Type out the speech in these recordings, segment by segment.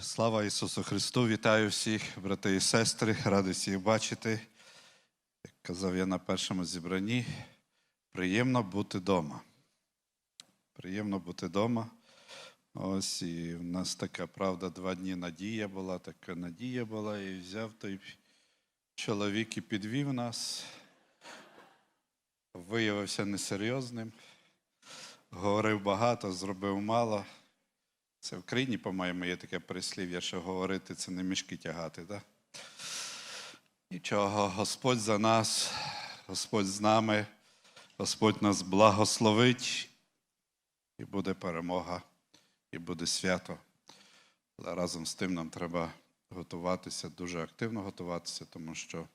Слава Ісусу Христу! Вітаю всіх, брати і сестри, радий всіх бачити. Як казав я на першому зібранні, приємно бути вдома. Приємно бути вдома. Ось і в нас така правда, два дні надія була, така надія була, і взяв той чоловік і підвів нас. Виявився несерйозним, говорив багато, зробив мало. Це в країні, по-моєму, є таке прислів'я, що говорити це не мішки тягати, так? Нічого, Господь за нас, Господь з нами, Господь нас благословить, і буде перемога, і буде свято. Але разом з тим нам треба готуватися, дуже активно готуватися, тому що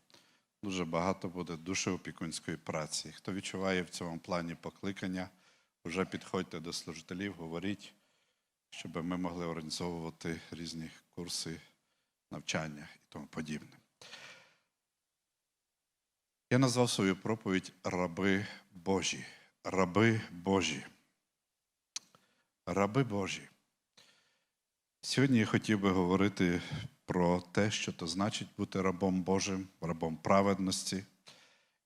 дуже багато буде душеопікунської праці. Хто відчуває в цьому плані покликання, вже підходьте до служителів, говоріть щоб ми могли організовувати різні курси навчання і тому подібне. Я назвав свою проповідь Раби Божі. Раби Божі. Раби Божі. Сьогодні я хотів би говорити про те, що то значить бути рабом Божим, рабом праведності.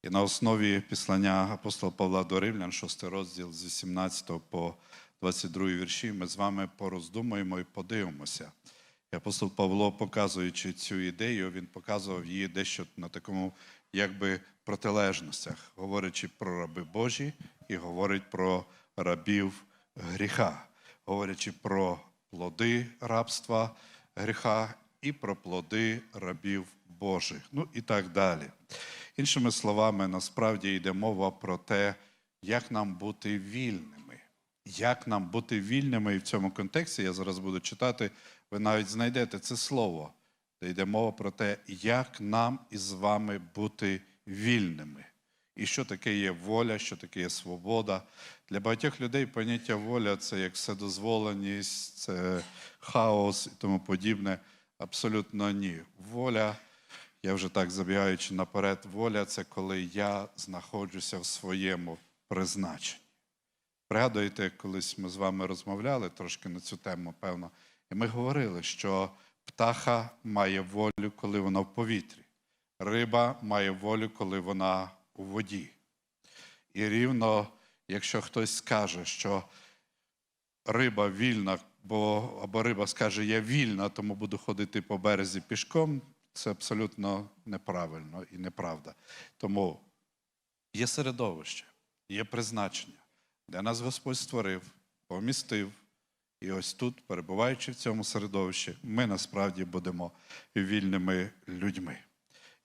І на основі післання апостола Павла до Римлян, 6 розділ з 18 по 22 вірші, ми з вами пороздумуємо і подивимося. І апостол Павло, показуючи цю ідею, він показував її дещо на такому якби протилежностях, говорячи про раби Божі і говорить про рабів гріха, говорячи про плоди рабства гріха і про плоди рабів Божих, ну і так далі. Іншими словами, насправді йде мова про те, як нам бути вільними. Як нам бути вільними, і в цьому контексті я зараз буду читати, ви навіть знайдете це слово, де йде мова про те, як нам із вами бути вільними. І що таке є воля, що таке є свобода. Для багатьох людей поняття воля це як вседозволеність, це хаос і тому подібне. Абсолютно ні. Воля, я вже так забігаючи наперед, воля це коли я знаходжуся в своєму призначенні. Пригадуєте, колись ми з вами розмовляли трошки на цю тему, певно, і ми говорили, що птаха має волю, коли вона в повітрі, риба має волю, коли вона у воді. І рівно, якщо хтось скаже, що риба вільна, бо або риба скаже, я вільна, тому буду ходити по березі пішком, це абсолютно неправильно і неправда. Тому є середовище, є призначення, де нас Господь створив, помістив. І ось тут, перебуваючи в цьому середовищі, ми насправді будемо вільними людьми.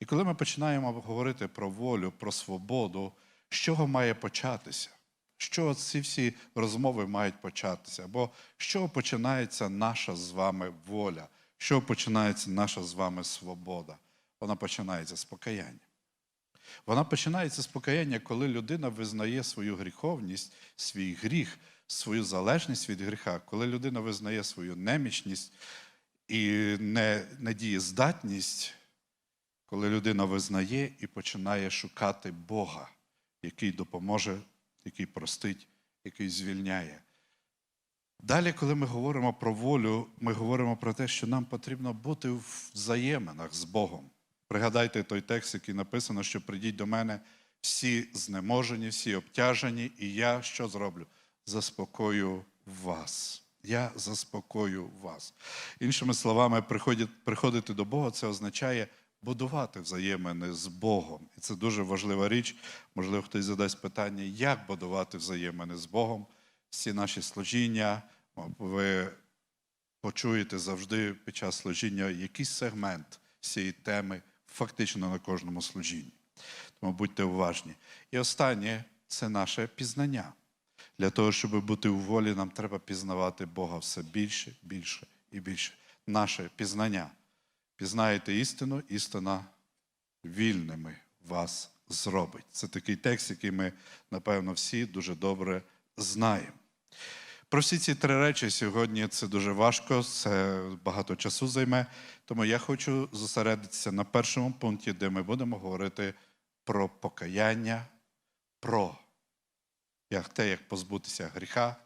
І коли ми починаємо говорити про волю, про свободу, з чого має початися? Чого ці всі розмови мають початися? Або з чого починається наша з вами воля? З чого починається наша з вами свобода? Вона починається з покаяння. Вона починається з покаяння, коли людина визнає свою гріховність, свій гріх, свою залежність від гріха, коли людина визнає свою немічність і недієздатність, коли людина визнає і починає шукати Бога, який допоможе, який простить, який звільняє. Далі, коли ми говоримо про волю, ми говоримо про те, що нам потрібно бути в взаєминах з Богом. Пригадайте той текст, який написано, що прийдіть до мене всі знеможені, всі обтяжені, і я що зроблю? Заспокою вас. Я заспокою вас. Іншими словами, приходити до Бога це означає будувати взаємини з Богом. І це дуже важлива річ. Можливо, хтось задасть питання, як будувати взаємини з Богом. Всі наші служіння, ви почуєте завжди під час служіння якийсь сегмент цієї теми фактично на кожному служінні. Тому будьте уважні. І останнє це наше пізнання. Для того, щоб бути у волі, нам треба пізнавати Бога все більше, більше і більше. Наше пізнання. Пізнаєте істину, істина вільними вас зробить. Це такий текст, який ми, напевно, всі дуже добре знаємо. Про всі ці три речі сьогодні це дуже важко, це багато часу займе. Тому я хочу зосередитися на першому пункті, де ми будемо говорити про покаяння, про як те, як позбутися гріха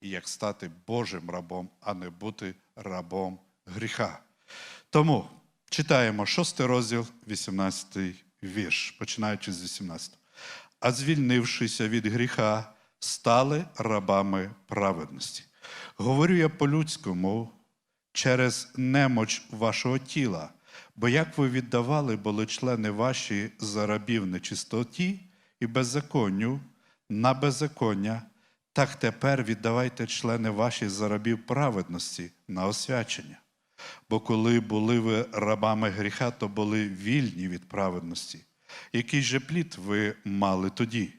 і як стати Божим рабом, а не бути рабом гріха. Тому читаємо 6 розділ, 18 вірш, починаючи з 18. А звільнившися від гріха, стали рабами праведності. Говорю я по-людському через немоч вашого тіла, бо як ви віддавали були члени ваші за рабів нечистоті і беззаконню на беззаконня, так тепер віддавайте члени ваші за рабів праведності на освячення. Бо коли були ви рабами гріха, то були вільні від праведності. Який же плід ви мали тоді?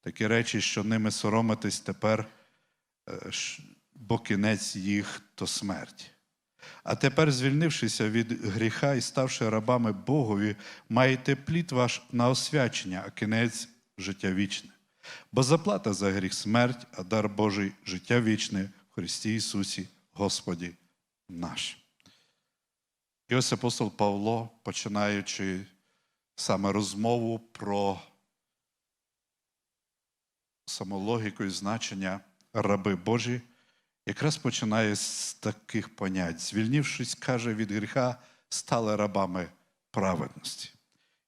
Такі речі, що ними соромитесь тепер, е, бо кінець їх то смерть. А тепер, звільнившися від гріха і ставши рабами Богові, маєте плід ваш на освячення, а кінець життя вічне. Бо заплата за гріх смерть, а дар Божий життя вічне в Христі Ісусі, Господі наш. І ось апостол Павло, починаючи саме розмову про самологіку і значення раби Божі, якраз починає з таких понять. Звільнившись, каже, від гріха, стали рабами праведності.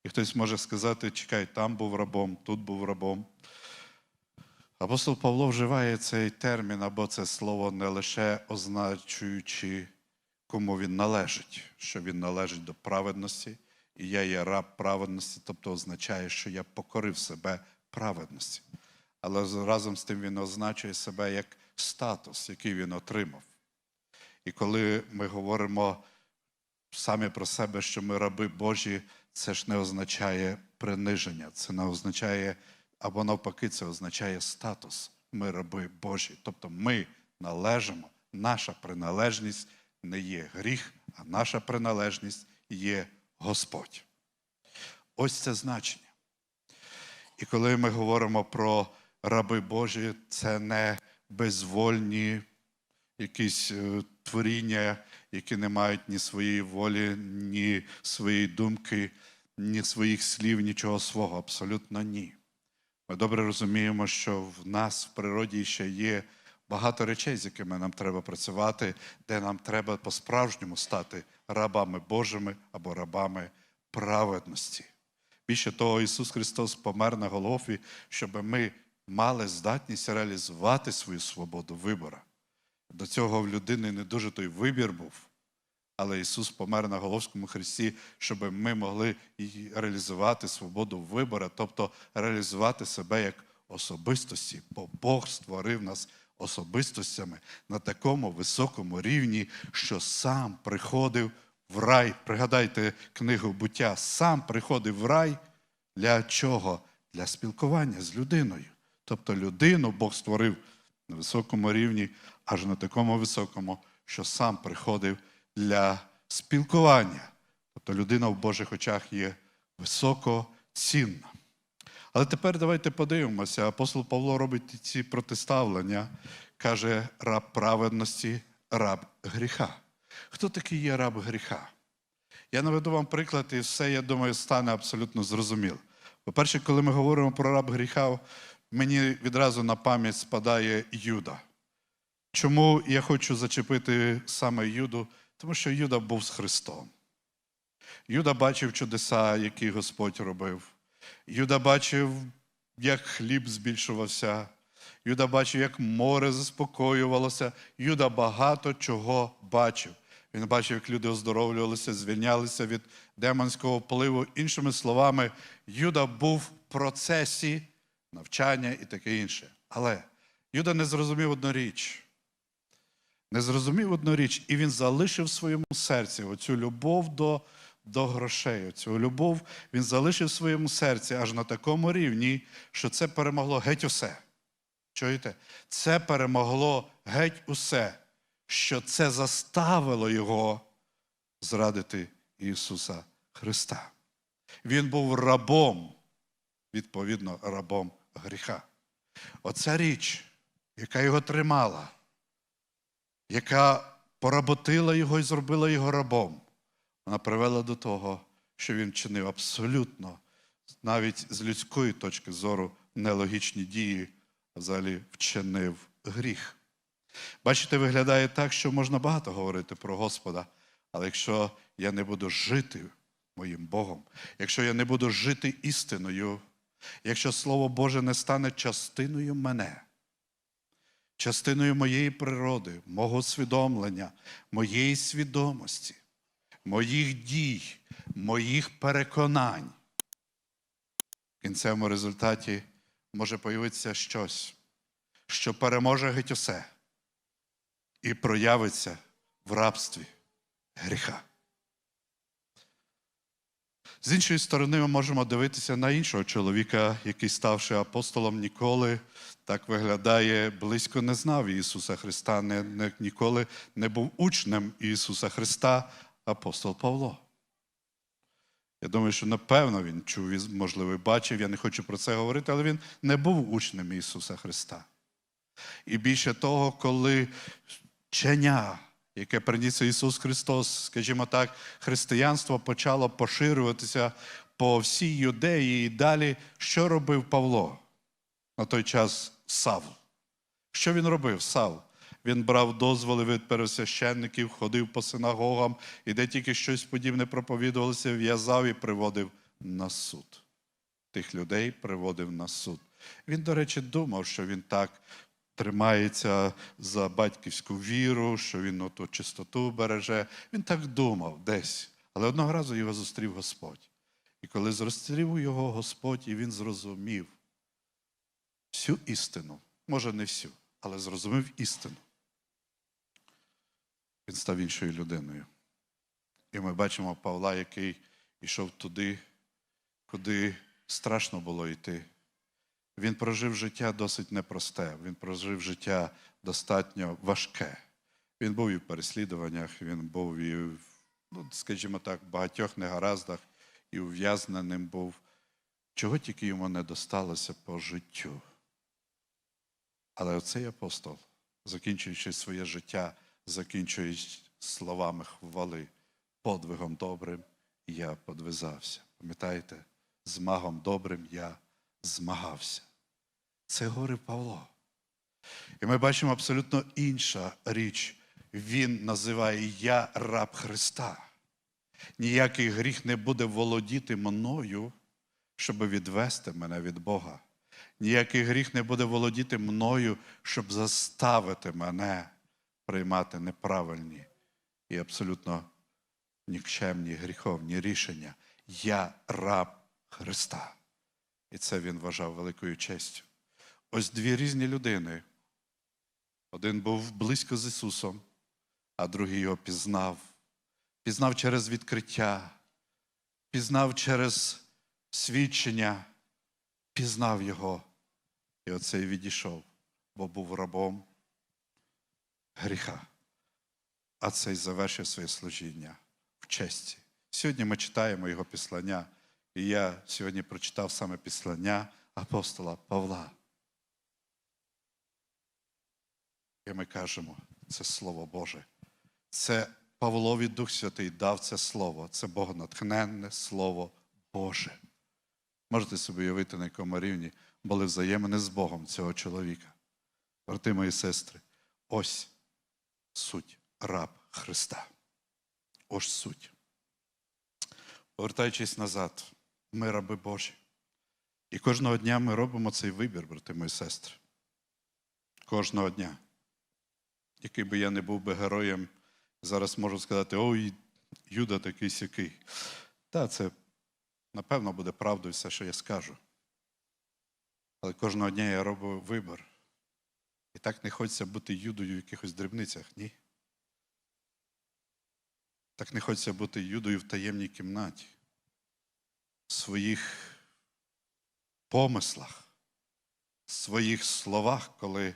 І хтось може сказати, чекай, там був рабом, тут був рабом. Апостол Павло вживає цей термін або це слово не лише означуючи, кому він належить, що він належить до праведності, і я є раб праведності, тобто означає, що я покорив себе праведності. Але разом з тим він означує себе як статус, який він отримав. І коли ми говоримо самі про себе, що ми раби Божі, це ж не означає приниження, це не означає, або навпаки, це означає статус. Ми раби Божі. Тобто ми належимо, наша приналежність не є гріх, а наша приналежність є Господь. Ось це значення. І коли ми говоримо про раби Божі, це не безвольні якісь е, творіння, які не мають ні своєї волі, ні своєї думки, ні своїх слів, нічого свого. Абсолютно ні. Ми добре розуміємо, що в нас в природі ще є багато речей, з якими нам треба працювати, де нам треба по-справжньому стати рабами Божими або рабами праведності. Більше того, Ісус Христос помер на Голгофі, щоб ми мали здатність реалізувати свою свободу вибора. До цього в людини не дуже той вибір був, але Ісус помер на Головському Христі, щоб ми могли реалізувати свободу вибору, тобто реалізувати себе як особистості, бо Бог створив нас особистостями на такому високому рівні, що сам приходив в рай. Пригадайте книгу буття, сам приходив в рай для чого? Для спілкування з людиною. Тобто людину Бог створив на високому рівні, аж на такому високому, що сам приходив для спілкування. Тобто людина в Божих очах є високоцінна. Але тепер давайте подивимося. Апостол Павло робить ці протиставлення, каже раб праведності, раб гріха. Хто такий є раб гріха? Я наведу вам приклад, і все, я думаю, стане абсолютно зрозуміло. По-перше, коли ми говоримо про раб гріха, мені відразу на пам'ять спадає Юда. Чому я хочу зачепити саме Юду? Тому що Юда був з Христом. Юда бачив чудеса, які Господь робив. Юда бачив, як хліб збільшувався. Юда бачив, як море заспокоювалося. Юда багато чого бачив. Він бачив, як люди оздоровлювалися, звільнялися від демонського впливу. Іншими словами, Юда був в процесі навчання і таке інше. Але Юда не зрозумів одну річ. Не зрозумів одну річ, і він залишив в своєму серці оцю любов до, до грошей. Оцю любов він залишив в своєму серці аж на такому рівні, що це перемогло геть усе. Чуєте? Це перемогло геть усе, що це заставило його зрадити Ісуса Христа. Він був рабом, відповідно, рабом гріха. Оця річ, яка його тримала, яка поработила його і зробила його рабом, вона привела до того, що він чинив абсолютно, навіть з людської точки зору, нелогічні дії, а взагалі вчинив гріх. Бачите, виглядає так, що можна багато говорити про Господа, але якщо я не буду жити моїм Богом, якщо я не буду жити істиною, якщо Слово Боже не стане частиною мене, частиною моєї природи, мого усвідомлення, моєї свідомості, моїх дій, моїх переконань, в кінцевому результаті може появитися щось, що переможе геть усе і проявиться в рабстві гріха. З іншої сторони, ми можемо дивитися на іншого чоловіка, який, ставши апостолом, ніколи так виглядає, близько не знав Ісуса Христа, не, не, ніколи не був учнем Ісуса Христа, апостол Павло. Я думаю, що напевно він чув, можливо, бачив, я не хочу про це говорити, але він не був учнем Ісуса Христа. І більше того, коли вчення, яке приніс Ісус Христос, скажімо так, християнство почало поширюватися по всій юдеї і далі, що робив Павло на той час Савл? Що він робив, Савл? Він брав дозволи від первосвященників, ходив по синагогам, і де тільки щось подібне проповідувалося, в'язав і приводив на суд. Тих людей приводив на суд. Він, до речі, думав, що він так тримається за батьківську віру, що він оту чистоту береже. Він так думав десь. Але одного разу його зустрів Господь. І коли зустрів його Господь, і він зрозумів всю істину, може, не всю, але зрозумів істину. Він став іншою людиною. І ми бачимо Павла, який йшов туди, куди страшно було йти. Він прожив життя досить непросте, він прожив життя достатньо важке. Він був і в переслідуваннях, він був і, в, ну, скажімо так, в багатьох негараздах, і ув'язненим був. Чого тільки йому не досталося по життю. Але оцей апостол, закінчуючи своє життя, закінчуючи словами хвали, подвигом добрим, я подвизався. Пам'ятаєте, з магом добрим я змагався. Це говорив Павло. І ми бачимо абсолютно інша річ. Він називає Я раб Христа. Ніякий гріх не буде володіти мною, щоб відвести мене від Бога. Ніякий гріх не буде володіти мною, щоб заставити мене приймати неправильні і абсолютно нікчемні гріховні рішення. Я раб Христа. І це він вважав великою честю. Ось дві різні людини. Один був близько з Ісусом, а другий його пізнав. Пізнав через відкриття, пізнав через свідчення, пізнав його. І оцей відійшов, бо був рабом гріха. А цей завершив своє служіння в честі. Сьогодні ми читаємо його післання. І я сьогодні прочитав саме післання апостола Павла. І ми кажемо, це Слово Боже. Це Павлові Дух Святий дав це Слово. Це Богонатхненне Слово Боже. Можете собі уявити, на якому рівні були взаємини з Богом цього чоловіка. Брати мої сестри, ось суть раб Христа. Ось суть. Повертаючись назад, ми раби Божі. І кожного дня ми робимо цей вибір, брати мої сестри. Кожного дня. Який би я не був би героєм, зараз можу сказати, ой, Юда такий сякий. Та, це, напевно, буде правдою все, що я скажу. Але кожного дня я роблю вибір. І так не хочеться бути юдою в якихось дрібницях, ні. Так не хочеться бути юдою в таємній кімнаті, своїх помислах, своїх словах, коли,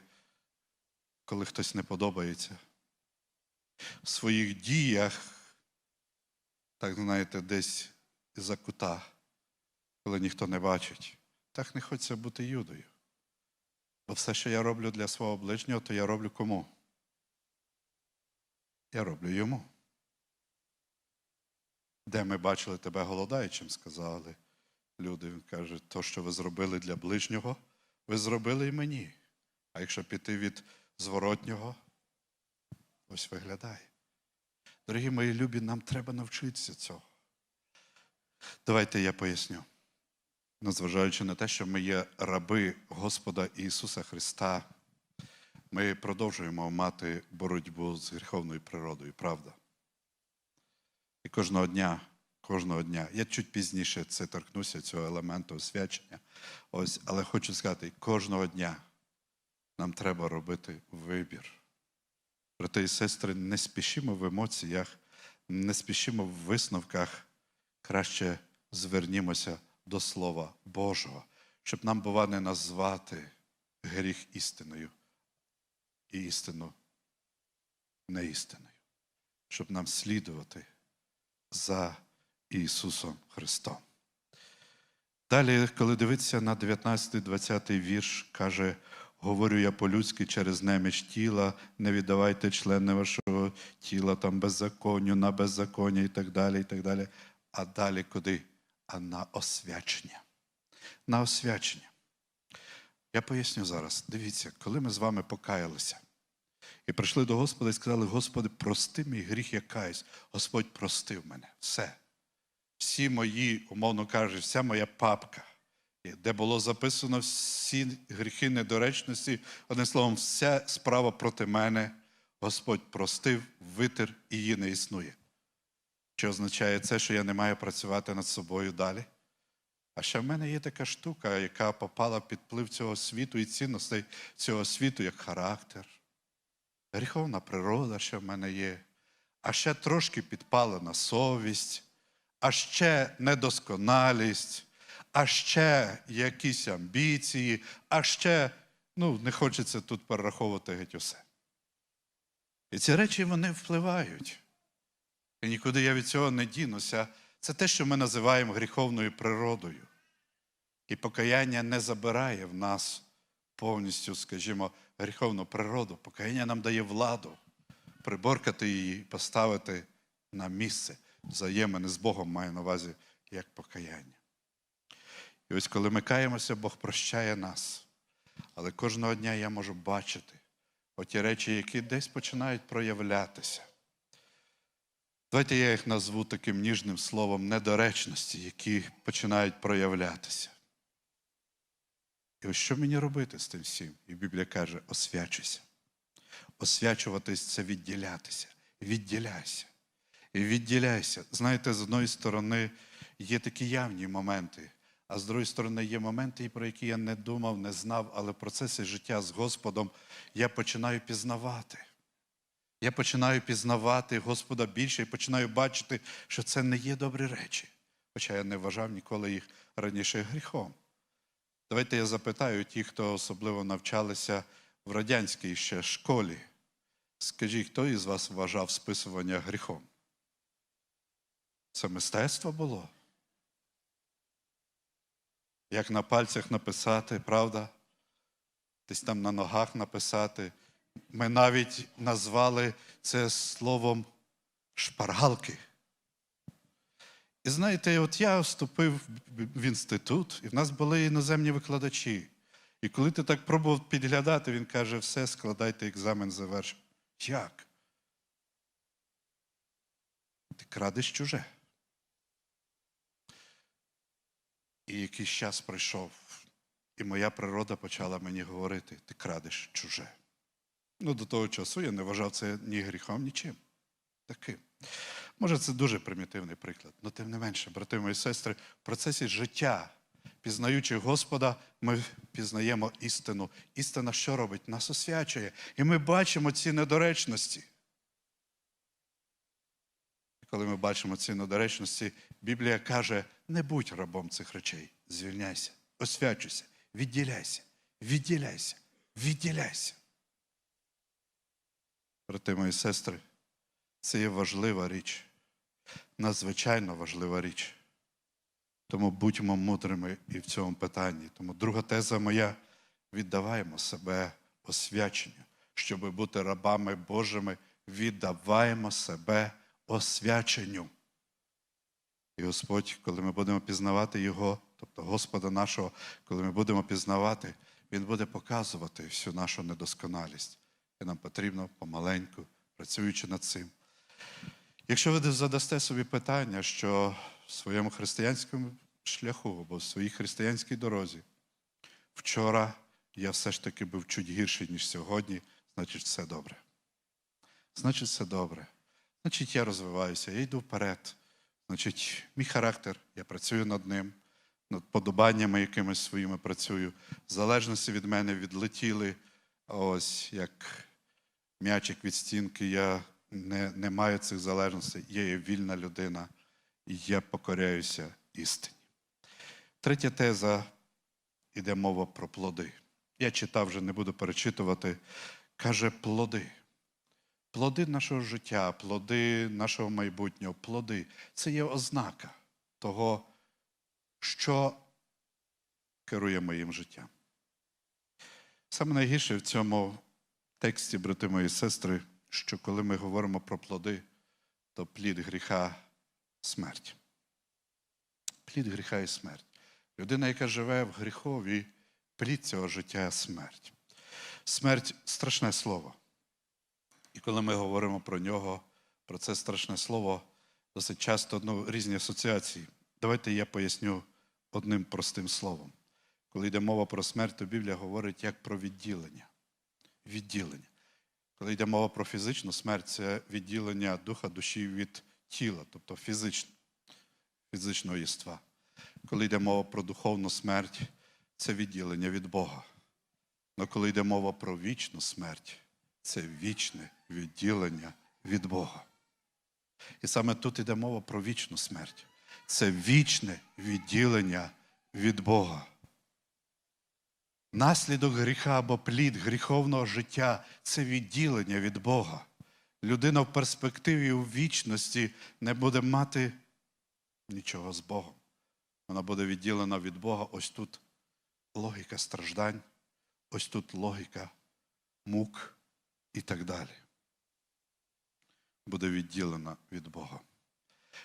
коли хтось не подобається, в своїх діях, так знаєте, десь за кута, коли ніхто не бачить. Так не хочеться бути юдою. Бо все, що я роблю для свого ближнього, то я роблю кому? Я роблю йому. Де ми бачили тебе голодаючим, сказали люди. Він каже, то, що ви зробили для ближнього, ви зробили і мені. А якщо піти від зворотнього, ось виглядає. Дорогі мої любі, нам треба навчитися цього. Давайте я поясню. Незважаючи на те, що ми є раби Господа Ісуса Христа, ми продовжуємо мати боротьбу з гріховною природою, правда? Кожного дня, кожного дня, я чуть пізніше це торкнуся цього елементу освячення. Ось, але хочу сказати, кожного дня нам треба робити вибір. Брати і сестри, не спішимо в емоціях, не спішимо в висновках, краще звернімося до Слова Божого, щоб нам, бува, не назвати гріх істиною і істину неістиною, щоб нам слідувати за Ісусом Христом. Далі, коли дивитися на 19-20 вірш, каже, говорю я по-людськи через неміч тіла, не віддавайте члени вашого тіла там беззаконню, на беззаконня і так далі, і так далі. А далі куди? А на освячення. На освячення. Я поясню зараз. Дивіться, коли ми з вами покаялися і прийшли до Господа і сказали, Господи, прости мій гріх, я каюсь. Господь простив мене. Все. Всі мої, умовно кажучи, вся моя папка, де було записано всі гріхи недоречності, одним словом, вся справа проти мене, Господь простив, витер і її не існує. Що означає це, що я не маю працювати над собою далі? А ще в мене є така штука, яка попала під вплив цього світу і цінностей цього світу, як характер, гріховна природа, що в мене є, а ще трошки підпалена совість, а ще недосконалість, а ще якісь амбіції, а ще, ну, не хочеться тут перераховувати геть усе. І ці речі вони впливають. І нікуди я від цього не дінуся. Це те, що ми називаємо гріховною природою. І покаяння не забирає в нас повністю, скажімо, гріховну природу. Покаяння нам дає владу приборкати її, поставити на місце. Взаємини з Богом маю на увазі як покаяння. І ось коли ми каємося, Бог прощає нас. Але кожного дня я можу бачити оті речі, які десь починають проявлятися. Давайте я їх назву таким ніжним словом недоречності, які починають проявлятися. І ось що мені робити з тим всім? І Біблія каже: освячуйся. Освячуватись це відділятися. Відділяйся. І відділяйся. Знаєте, з одної сторони є такі явні моменти, а з другої сторони є моменти, про які я не думав, не знав, але в процесі життя з Господом я починаю пізнавати. Я починаю пізнавати Господа більше і починаю бачити, що це не є добрі речі. Хоча я не вважав ніколи їх раніше гріхом. Давайте я запитаю ті, хто особливо навчалися в радянській ще школі. Скажіть, хто із вас вважав списування гріхом? Це мистецтво було? Як на пальцях написати, правда? Десь там на ногах написати. Ми навіть назвали це словом шпаргалки. І знаєте, от я вступив в інститут, і в нас були іноземні викладачі. І коли ти так пробував підглядати, він каже, все, складайте екзамен завершив. Як? Ти крадеш чуже. І якийсь час пройшов, і моя природа почала мені говорити: ти крадеш чуже. Ну, до того часу я не вважав це ні гріхом, нічим. Таким. Може, це дуже примітивний приклад, але тим не менше, брати мої сестри, в процесі життя, пізнаючи Господа, ми пізнаємо істину. Істина що робить? Нас освячує. І ми бачимо ці недоречності. Коли ми бачимо ці недоречності, Біблія каже: не будь рабом цих речей, звільняйся, освячуйся, відділяйся, відділяйся, відділяйся. Брати мої сестри, це є важлива річ, надзвичайно важлива річ. Тому будьмо мудрими і в цьому питанні. Тому друга теза моя віддаваємо себе освяченню. Щоб бути рабами Божими, віддаваємо себе освяченню. І Господь, коли ми будемо пізнавати Його, тобто Господа нашого, коли ми будемо пізнавати, Він буде показувати всю нашу недосконалість. І нам потрібно помаленьку працюючи над цим. Якщо ви задасте собі питання, що в своєму християнському шляху або в своїй християнській дорозі вчора я все ж таки був чуть гірший, ніж сьогодні, значить все добре. Значить, все добре. Значить, я розвиваюся, я йду вперед. Значить, мій характер, я працюю над ним, над подобаннями якимись своїми працюю. В залежності від мене відлетіли, ось як м'ячик від стінки, я не, не маю цих залежностей, я є вільна людина, і я покоряюся істині. Третя теза іде мова про плоди. Я читав вже, не буду перечитувати. Каже, плоди. Плоди нашого життя, плоди нашого майбутнього, плоди це є ознака того, що керує моїм життям. Саме найгірше в цьому тексті, брати мої сестри, що коли ми говоримо про плоди, то плід гріха смерть. Плід гріха і смерть. Людина, яка живе в гріхові, плід цього життя смерть. Смерть страшне слово. І коли ми говоримо про нього, про це страшне слово, досить часто ну, різні асоціації. Давайте я поясню одним простим словом. Коли йде мова про смерть, то Біблія говорить як про відділення. Відділення. Коли йде мова про фізичну смерть, це відділення духа, душі від тіла, тобто фізичне, фізичного єства. Коли йде мова про духовну смерть, це відділення від Бога. Але коли йде мова про вічну смерть, це вічне відділення від Бога. І саме тут йде мова про вічну смерть. Це вічне відділення від Бога. Наслідок гріха або плід гріховного життя це відділення від Бога. Людина в перспективі у вічності не буде мати нічого з Богом. Вона буде відділена від Бога. Ось тут логіка страждань, ось тут логіка мук і так далі. Буде відділена від Бога.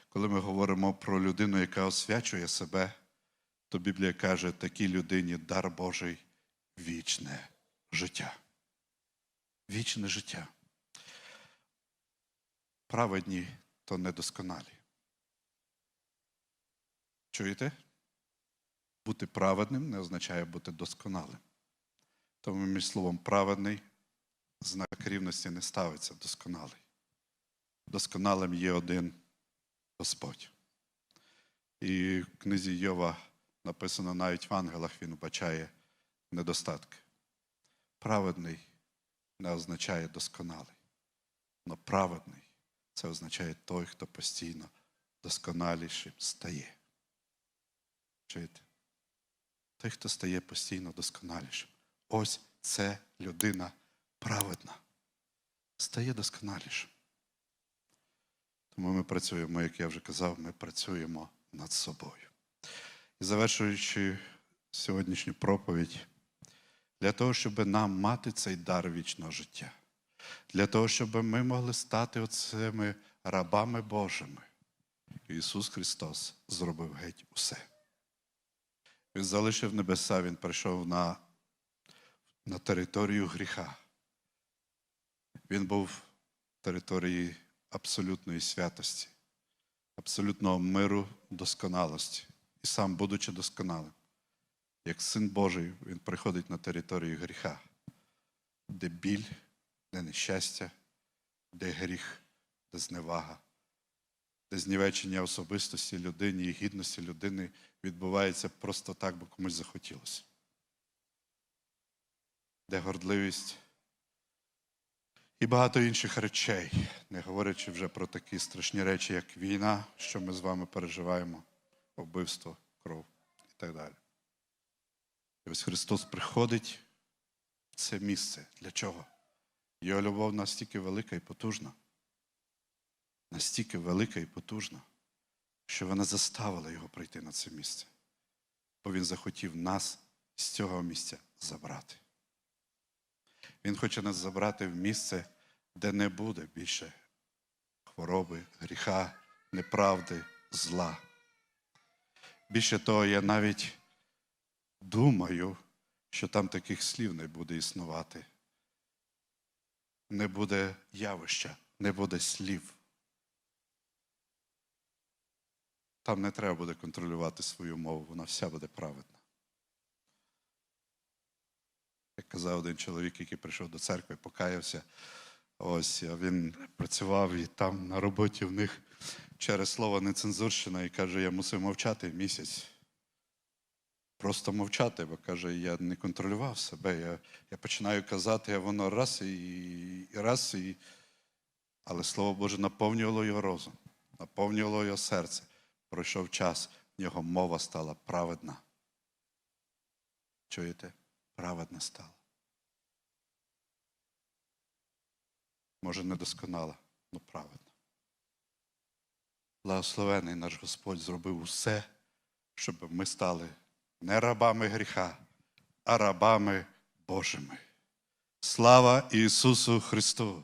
Коли ми говоримо про людину, яка освячує себе, то Біблія каже, такій людині дар Божий вічне життя. Вічне життя. Праведні то недосконалі. Чуєте? Бути праведним не означає бути досконалим. Тому між словом праведний знак рівності не ставиться досконалий. Досконалим є один Господь. І в книзі Йова написано навіть в ангелах він вбачає недостатки. Праведний не означає досконалий. Но праведний це означає той, хто постійно досконалішим стає. Чуєте? Той, хто стає постійно досконалішим. Ось це людина праведна. Стає досконалішим. Тому ми працюємо, як я вже казав, ми працюємо над собою. І завершуючи сьогоднішню проповідь, для того, щоб нам мати цей дар вічного життя, для того, щоб ми могли стати оцими рабами Божими, Ісус Христос зробив геть усе. Він залишив небеса, Він прийшов на, на територію гріха. Він був території абсолютної святості, абсолютного миру, досконалості. І сам, будучи досконалим, як син Божий, він приходить на територію гріха, де біль, де нещастя, де гріх, де зневага, де знівечення особистості людини і гідності людини відбувається просто так, бо комусь захотілося. Де гордливість і багато інших речей, не говорячи вже про такі страшні речі, як війна, що ми з вами переживаємо, вбивство, кров і так далі. І ось Христос приходить в це місце. Для чого? Його любов настільки велика і потужна, настільки велика і потужна, що вона заставила його прийти на це місце. Бо він захотів нас з цього місця забрати. Він хоче нас забрати в місце, де не буде більше хвороби, гріха, неправди, зла. Більше того, я навіть думаю, що там таких слів не буде існувати. не буде явища, не буде слів. Там не треба буде контролювати свою мову, вона вся буде праведна. Як казав один чоловік, який прийшов до церкви, покаявся. Ось а він працював і там на роботі в них через слово нецензурщина і каже, я мусив мовчати місяць. Просто мовчати, бо каже, я не контролював себе. Я, я починаю казати, а воно раз і, і раз, і... але Слово Боже наповнювало його розум, наповнювало його серце. Пройшов час, в нього мова стала праведна. Чуєте? Праведна стала. Може, недосконала, але праведна. Благословений наш Господь зробив усе, щоб ми стали не рабами гріха, а рабами Божими. Слава Ісусу Христу!